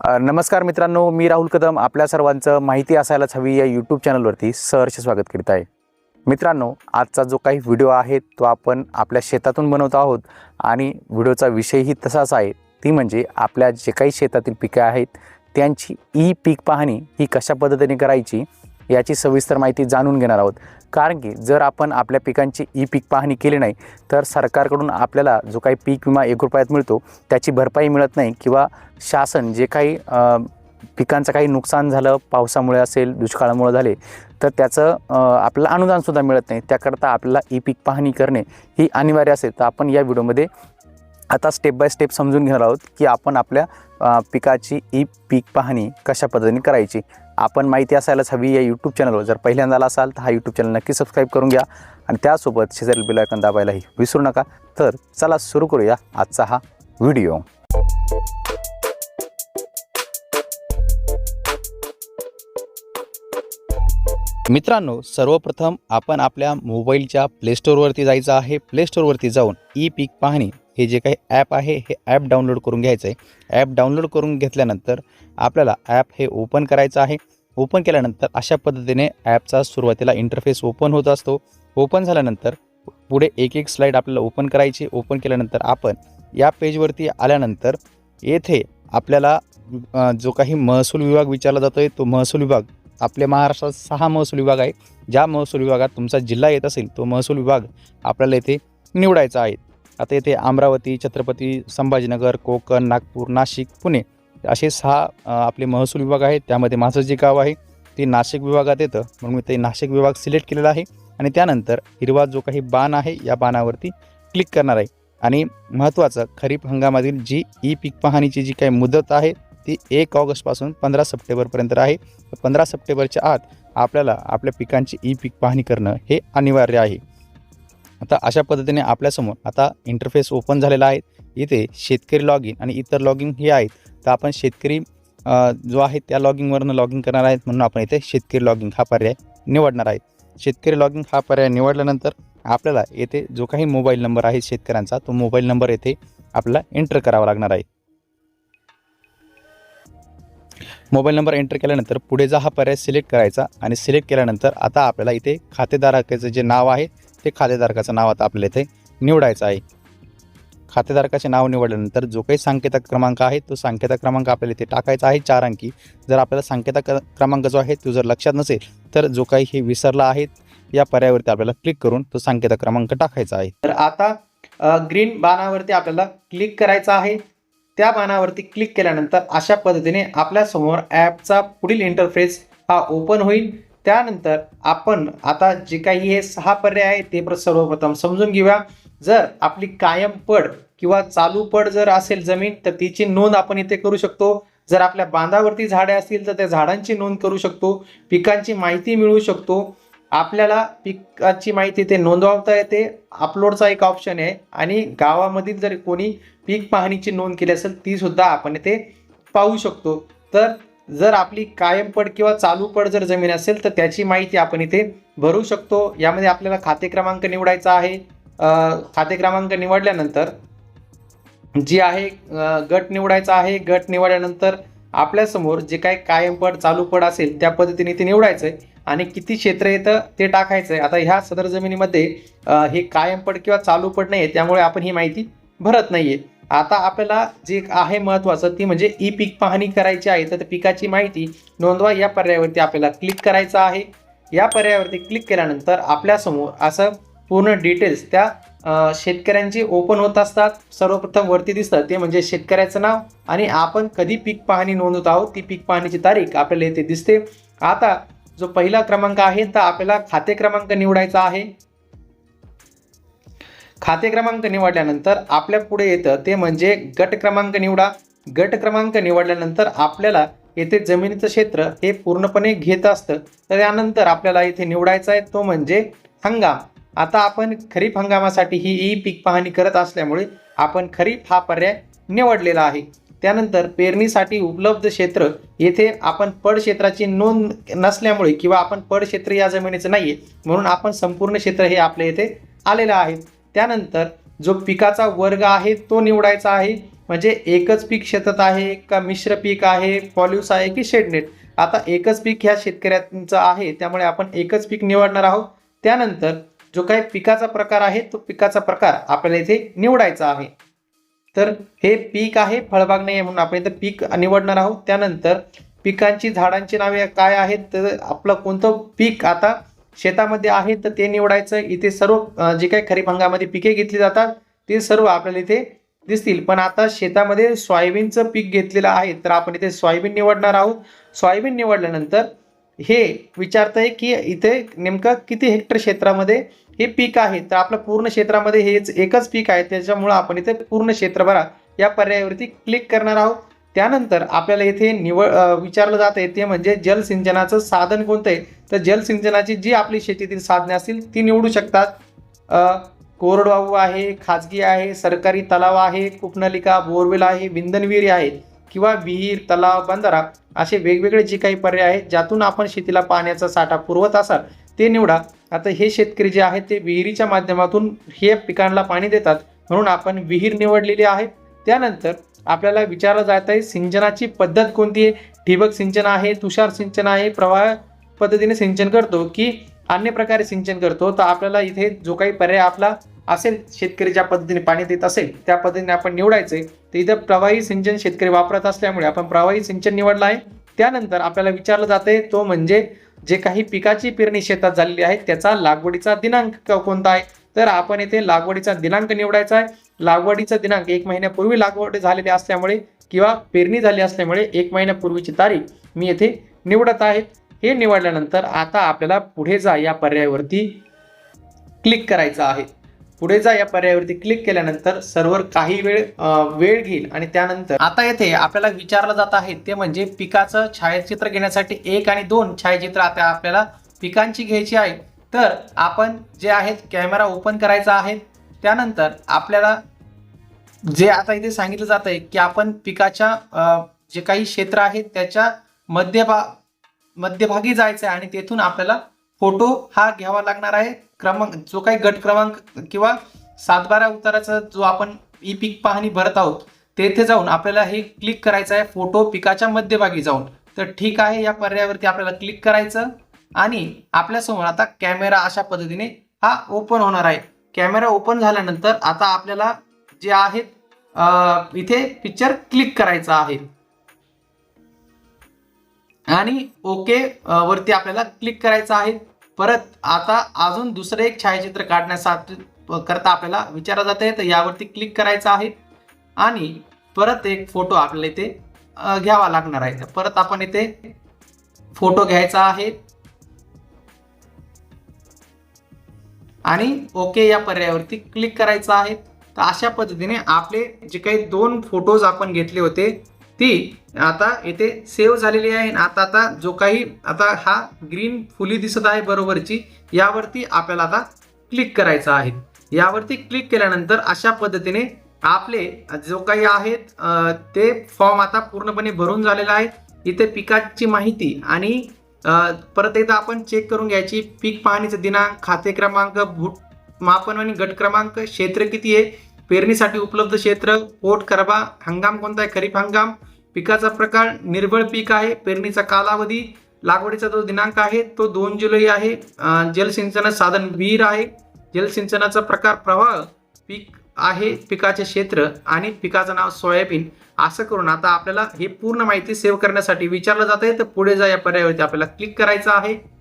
नमस्कार मित्रांनो मी राहुल कदम. आपल्या सर्वांचं माहिती असायलाच हवी या यूट्यूब चॅनलवरती सहर्ष स्वागत करीत आहे. मित्रांनो आजचा जो काही व्हिडिओ आहे तो आपण आपल्या शेतातून बनवत आहोत. आणि व्हिडिओचा विषयही तसाच आहे. ती म्हणजे आपल्या जे काही शेतातील पिके आहेत त्यांची ई पीक पाहणी ही कशा पद्धतीने करायची याची सविस्तर माहिती जाणून घेणार आहोत. कारण की जर आपण आपल्या पिकांची ई पीक पाहणी केली नाही तर सरकारकडून आपल्याला जो काही पीक विमा एक रुपयात मिळतो त्याची भरपाई मिळत नाही किंवा शासन जे काही पिकांचं काही नुकसान झालं पावसामुळे असेल दुष्काळामुळे झाले तर त्याचं आपलं आपल्याला अनुदानसुद्धा मिळत नाही. त्याकरता आपल्याला ई पीक पाहणी करणे ही अनिवार्य असेल. तर आपण या व्हिडिओमध्ये आता स्टेप बाय स्टेप समजून घेणार आहोत की आपण आपल्या पिकाची ई पीक पाहणी कशा पद्धतीने करायची. आपण माहिती असायलाच हवी या यूट्यूब चॅनलवर जर पहिल्यांदा आला असाल तर हा यूट्यूब चॅनल नक्की सबस्क्राईब करून घ्या आणि त्यासोबत शेजारील बिलायकन दाबायलाही विसरू नका. तर चला सुरू करूया आजचा हा व्हिडिओ मित्रांनो सर्वप्रथम आपण आपल्या मोबाईलच्या प्लेस्टोरवरती जायचं आहे. प्लेस्टोरवरती जाऊन ई पीक पाहणी हे जे काही ॲप आहे हे ॲप डाउनलोड करून घ्यायचं आहे ॲप डाउनलोड करून घेतल्यानंतर आपल्याला ॲप हे ओपन करायचं आहे. ओपन केल्यानंतर अशा पद्धतीने ॲपचा सुरुवातीला इंटरफेस ओपन होत असतो. ओपन झाल्यानंतर पुढे एक एक स्लाईड आपल्याला ओपन करायची. ओपन केल्यानंतर आपण या पेजवरती आल्यानंतर येथे आपल्याला जो काही महसूल विभाग विचारला जातो आहे तो महसूल विभाग आपल्या महाराष्ट्रात सहा महसूल विभाग आहे. ज्या महसूल विभागात तुमचा जिल्हा येत असेल तो महसूल विभाग आपल्याला येथे निवडायचा आहे. आता येथे अमरावती छत्रपती संभाजीनगर कोकण नागपूर नाशिक पुणे असे सहा आपले महसूल विभाग आहेत. त्यामध्ये माझं जे गाव आहे ते नाशिक विभागात येतं. म्हणून मी ते नाशिक विभाग सिलेक्ट केलेला आहे. आणि त्यानंतर हिरवा जो काही बाण आहे या बाणावरती क्लिक करणार आहे. आणि महत्त्वाचं खरीप हंगामातील जी ई पीक पाहणीची जी काही मुदत आहे ती एक ऑगस्टपासून पंधरा सप्टेंबरपर्यंत आहे. पंधरा सप्टेंबरच्या आत आपल्याला आपल्या पिकांची ई पीक पाहणी करणं हे अनिवार्य आहे. आता अशा पद्धतीने आपल्यासमोर आता इंटरफेस ओपन झालेला आहे. इथे शेतकरी लॉग इन आणि इतर लॉग इन हे आहेत. तर आपण शेतकरी जो आहे त्या लॉगिंगवरनं लॉग इन करणार आहेत म्हणून आपण इथे शेतकरी लॉगिंग हा पर्याय निवडणार आहे. शेतकरी लॉगिंग हा पर्याय निवडल्यानंतर आपल्याला येथे जो काही मोबाईल नंबर आहे शेतकऱ्यांचा तो मोबाईल नंबर येथे आपल्याला एंटर करावा लागणार आहे. मोबाईल नंबर एंटर केल्यानंतर पुढे जा हा पर्याय सिलेक्ट करायचा आणि सिलेक्ट केल्यानंतर आता आपल्याला इथे खातेधारकाचं जे नाव आहे ते खातेधारकाचं नाव आता आपल्याला इथे निवडायचं आहे. खातेधारकाचे नाव निवडल्यानंतर जो काही सांकेतक क्रमांक आहे तो सांकेतक क्रमांक आपल्याला इथे टाकायचा आहे. चार अंकी जर आपल्याला सांकेतक क्रमांक जो आहे तो जर लक्षात नसेल तर जो काही हे विसरला आहे या पर्यायावरती आपल्याला क्लिक करून तो सांकेतक क्रमांक टाकायचा आहे. तर आता ग्रीन बाणावरती आपल्याला क्लिक करायचं आहे. त्या बाणावरती क्लिक केल्यानंतर अशा पद्धतीने आपल्यासमोर ॲपचा पुढील इंटरफेस हा ओपन होईल. त्यानंतर आपण आता जे काही हे सहा पर्याय आहे ते प्र- सर्वप्रथम समजून घेऊया. जर आपली कायम पड किंवा चालू पड जर असेल जमीन तर तिची नोंद आपण इथे करू शकतो. जर आपल्या बांधावरती झाडे असतील तर त्या झाडांची नोंद करू शकतो. पिकांची माहिती मिळवू शकतो. आपल्याला पिकाची माहिती ते नोंदवता येते. अपलोडचा एक ऑप्शन आहे. आणि गावामधील जर कोणी पीक पाहणीची नोंद केली असेल ती सुद्धा आपण इथे पाहू शकतो. तर जर आपली कायम पड किंवा चालू पड जर जमीन असेल तर त्याची माहिती आपण इथे भरू शकतो. यामध्ये आपल्याला खाते क्रमांक निवडायचा आहे. खाते क्रमांक निवडल्यानंतर जी आहे गट निवडायचा आहे. गट निवडल्यानंतर आपल्यासमोर जे काही कायम पड चालू पड असेल त्या पद्धतीने ते निवडायचं आहे आणि किती क्षेत्र येतं ते टाकायचं आहे. आता ह्या सदर जमिनीमध्ये हे कायम पड किंवा चालू पड नाही आहे त्यामुळे आपण ही माहिती भरत नाही आहे आता आपल्याला जे आहे महत्त्वाचं ती म्हणजे ई पीक पाहणी करायची आहे तर पिकाची माहिती नोंदवा. या पर्यायावरती आपल्याला क्लिक करायचं आहे. या पर्यायावरती क्लिक केल्यानंतर आपल्यासमोर असं पूर्ण डिटेल्स त्या शेतकऱ्यांचे शेतकऱ्यांची ओपन होत असतात. सर्वप्रथम वरती दिसतं ते म्हणजे शेतकऱ्याचं नाव आणि आपण कधी पीक पाहणी नोंदवत आहोत ती पीक पाहणीची तारीख आपल्याला येथे दिसते. आता जो पहिला क्रमांक आहे तर आपल्याला खाते क्रमांक निवडायचा आहे. खाते क्रमांक निवडल्यानंतर आपल्या पुढे येतं ते म्हणजे गट क्रमांक निवडा. गट क्रमांक निवडल्यानंतर आपल्याला येथे जमिनीचं क्षेत्र हे पूर्णपणे घेत असतं. तर त्यानंतर आपल्याला इथे निवडायचा आहे तो म्हणजे हंगाम. आता आपण खरीप हंगामासाठी ही ई पीक पाहणी करत असल्यामुळे आपण खरीप हा पर्याय निवडलेला आहे. त्यानंतर पेरणीसाठी उपलब्ध क्षेत्र येथे आपण पड क्षेत्राची नोंद नसल्यामुळे किंवा आपण पड क्षेत्र या जमिनीचं नाही आहे म्हणून आपण संपूर्ण क्षेत्र हे आपल्या येथे आलेलं आहे. त्यानंतर जो पिकाचा वर्ग आहे तो निवडायचा आहे. म्हणजे एकच पीक शेतात आहे का मिश्र पीक आहे पॉल्यूस आहे की शेडनेट आता एकच पीक ह्या शेतकऱ्यांचं आहे त्यामुळे आपण एकच पीक निवडणार आहोत. त्यानंतर जो काही पिकाचा प्रकार आहे तो पिकाचा प्रकार आपल्याला इथे निवडायचा आहे. तर हे पीक आहे फळबाग नाही आहे म्हणून आपण इथं पीक निवडणार आहोत. त्यानंतर पिकांची झाडांची नावे काय आहेत तर आपलं कोणतं पीक आता शेतामध्ये आहे तर ते निवडायचं. इथे सर्व जे काही खरीप हंगामामध्ये पिके घेतली जातात ते सर्व आपल्याला इथे दिसतील. पण आता शेतामध्ये सोयाबीनचं पीक घेतलेलं आहे तर आपण इथे सोयाबीन निवडणार आहोत. सोयाबीन निवडल्यानंतर हे विचारतंय की इथे नेमकं किती हेक्टर क्षेत्रामध्ये हे पीक आहे. तर आपलं पूर्ण क्षेत्रामध्ये हेच एकच पीक आहे. त्याच्यामुळं आपण इथे पूर्ण क्षेत्रभरा या पर्यायावरती क्लिक करणार आहोत. त्यानंतर आपल्याला इथे निवड विचारलं जात आहे ते म्हणजे जलसिंचनाचं साधन कोणतं आहे? तर जलसिंचनाची जी आपली शेतीतील साधने असतील ती निवडू शकतात. कोरडवाहू आहे खाजगी आहे सरकारी तलाव आहे कूपनलिका बोरवेल आहे विंधनविहिरी आहे किंवा विहीर तलाव बंधारा असे वेगवेगळे जे काही पर्याय आहेत ज्यातून आपण शेतीला पाण्याचा साठा पुरवत असाल ते निवडा. आता हे शेतकरी जे आहेत ते विहिरीच्या माध्यमातून हे पिकांना पाणी देतात. म्हणून आपण विहीर निवडलेली आहे. त्यानंतर आपल्याला विचारलं जात आहे सिंचनाची पद्धत कोणती आहे? ठिबक सिंचन आहे तुषार सिंचन आहे प्रवाह पद्धतीने सिंचन करतो की अन्य प्रकारे सिंचन करतो? तर आपल्याला इथे जो काही पर्याय आपला असेल शेतकरी ज्या पद्धतीने पाणी देत असेल त्या पद्धतीने आपण निवडायचे तर इथं प्रवाही सिंचन शेतकरी वापरत असल्यामुळे आपण प्रवाही सिंचन निवडलं आहे. त्यानंतर आपल्याला विचारलं जाते तो म्हणजे जे काही पिकाची पेरणी शेतात झालेली आहे त्याचा लागवडीचा दिनांक कोणता आहे? तर आपण येथे लागवडीचा दिनांक निवडायचा आहे. लागवडीचा दिनांक एक महिन्यापूर्वी लागवड झालेली असल्यामुळे किंवा पेरणी झाली असल्यामुळे एक महिन्यापूर्वीची तारीख मी येथे निवडत आहे. हे निवडल्यानंतर आता आपल्याला पुढे जा या पर्यायावरती क्लिक करायचं आहे. पुढे जा या पर्यायावरती क्लिक केल्यानंतर सर्व्हर काही वेळ वेळ घेईल आणि त्यानंतर आता येथे आपल्याला विचारलं जात आहे ते म्हणजे पिकाचं छायाचित्र घेण्यासाठी एक आणि दोन छायाचित्र आता आपल्याला पिकांची घ्यायची आहे. तर आपण जे आहेत कॅमेरा ओपन करायचा आहे. त्यानंतर आपल्याला जे आता इथे सांगितलं जात आहे की आपण पिकाच्या जे काही क्षेत्र आहे त्याच्या मध्यभा मध्यभागी जायचं आहे आणि तेथून आपल्याला फोटो हा घ्यावा लागणार आहे. क्रमांक जो काही गट क्रमांक किंवा सातबारा उताराचा जो आपण ई पीक पाहणी भरत आहोत तेथे जाऊन आपल्याला हे क्लिक करायचं आहे फोटो पिकाच्या मध्यभागी जाऊन. तर ठीक आहे या पर्यायावरती आपल्याला क्लिक करायचं आणि आपल्यासमोर आता कॅमेरा अशा पद्धतीने हा ओपन होणार आहे. कॅमेरा ओपन झाल्यानंतर आता आपल्याला जे आहेत इथे पिक्चर क्लिक करायचा आहे. आणि ओके वरती आपल्याला क्लिक करायचं आहे. परत आता अजून दुसरं एक छायाचित्र काढण्यासाठी करता आपल्याला विचारा जात आहे तर यावरती क्लिक करायचं आहे. आणि परत एक फोटो आपल्याला इथे घ्यावा लागणार आहे. तर परत आपण इथे फोटो घ्यायचा आहे. आणि ओके या पर्यायावरती क्लिक करायचं आहे. तर अशा पद्धतीने आपले जे काही दोन फोटोज आपण घेतले होते ती आता इथे सेव्ह झालेली आहे. आणि आता आता जो काही आता हा ग्रीन फुली दिसत आहे बरोबरची यावरती आपल्याला आता क्लिक करायचं आहे. यावरती क्लिक केल्यानंतर अशा पद्धतीने आपले जो काही आहेत ते फॉर्म आता पूर्णपणे भरून झालेला आहे इथे पिकाची माहिती आणि परत एकदा आपण चेक करून घ्यायची. पीक पाहणीचा दिनांक खाते क्रमांक भूट मापन आणि गट क्रमांक क्षेत्र किती आहे? पेरणीसाठी उपलब्ध क्षेत्र पोट करबा हंगाम कोणता आहे? खरीप हंगाम पिकाचा प्रकार निर्बळ पीक आहे पेरणीचा कालावधी लागवडीचा जो दिनांक आहे तो दोन जुलै आहे. अं, जलसिंचन साधन विहीर आहे. जलसिंचनाचा प्रकार प्रवाह पीक आहे पिकाचे क्षेत्र आणि पिकाचं नाव सोयाबीन. असं करून आता आपल्याला हे पूर्ण माहिती सेव्ह करण्यासाठी विचारलं जात आहे तर पुढे जा या पर्यायावरती आपल्याला क्लिक करायचं आहे.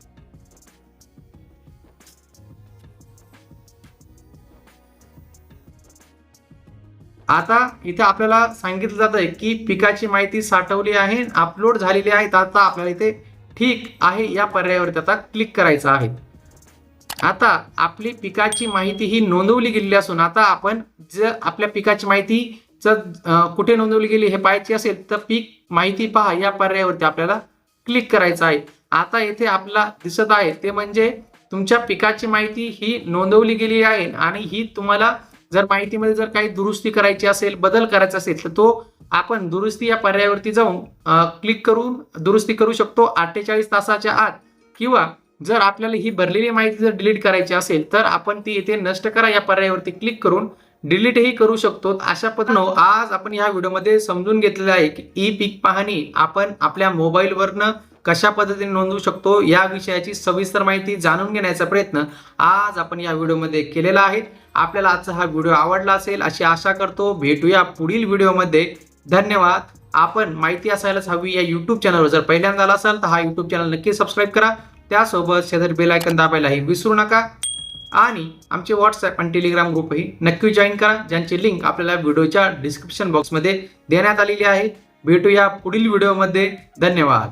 आता इथे आपल्याला सांगितलं जात आहे की पिकाची माहिती साठवली आहे अपलोड झालेली आहे. तर आता आपल्याला इथे ठीक आहे या पर्यायावरती आता क्लिक करायचं आहे. आता आपली पिकाची माहिती ही नोंदवली गेलेली असून आता आपण जर आपल्या पिकाची माहिती जर कुठे नोंदवली गेली हे पाहायची असेल तर पीक माहिती पहा या पर्यायावरती आपल्याला क्लिक करायचं आहे. आता येथे आपला दिसत आहे ते म्हणजे तुमच्या पिकाची माहिती ही नोंदवली गेली आहे आणि ही तुम्हाला जर माहितीमध्ये जर काही दुरुस्ती करायची असेल बदल करायचा असेल तर तो आपण दुरुस्ती या पर्यायावरती जाऊन क्लिक करून दुरुस्ती करू शकतो. अठ्ठेचाळीस तासाच्या आत. किंवा जर आपल्याला ही भरलेली माहिती जर डिलीट करायची असेल तर आपण ती इथे नष्ट करा या पर्यायावरती क्लिक करून डिलीटही करू शकतो. अशा पद्धतीनं आज आपण या व्हिडिओमध्ये समजून घेतलेलं आहे की ई पीक पाहणी आपण आपल्या मोबाईलवरनं कशा पद्धतीने नोंदवू शकतो या विषयाची सविस्तर माहिती जाणून घेण्याचा प्रयत्न आज आपण या व्हिडिओमध्ये केलेला आहे. आपल्याला आजचा हा व्हिडिओ आवडला असेल अशी आशा करतो. भेटूया पुढील व्हिडिओमध्ये. धन्यवाद. आपण माहिती असायलाच हवी या युट्यूब चॅनलवर जर पहिल्यांदा आला असाल तर हा युट्यूब चॅनल नक्की सबस्क्राईब करा. त्यासोबत शेजारी बेल आयकन दाबायलाही विसरू नका. आणि आमचे व्हॉट्सअप आणि टेलिग्राम ग्रुपही नक्की जॉईन करा ज्यांची लिंक आपल्याला व्हिडिओच्या डिस्क्रिप्शन बॉक्समध्ये देण्यात आलेली आहे. भेटूया पुढील व्हिडिओमध्ये धन्यवाद.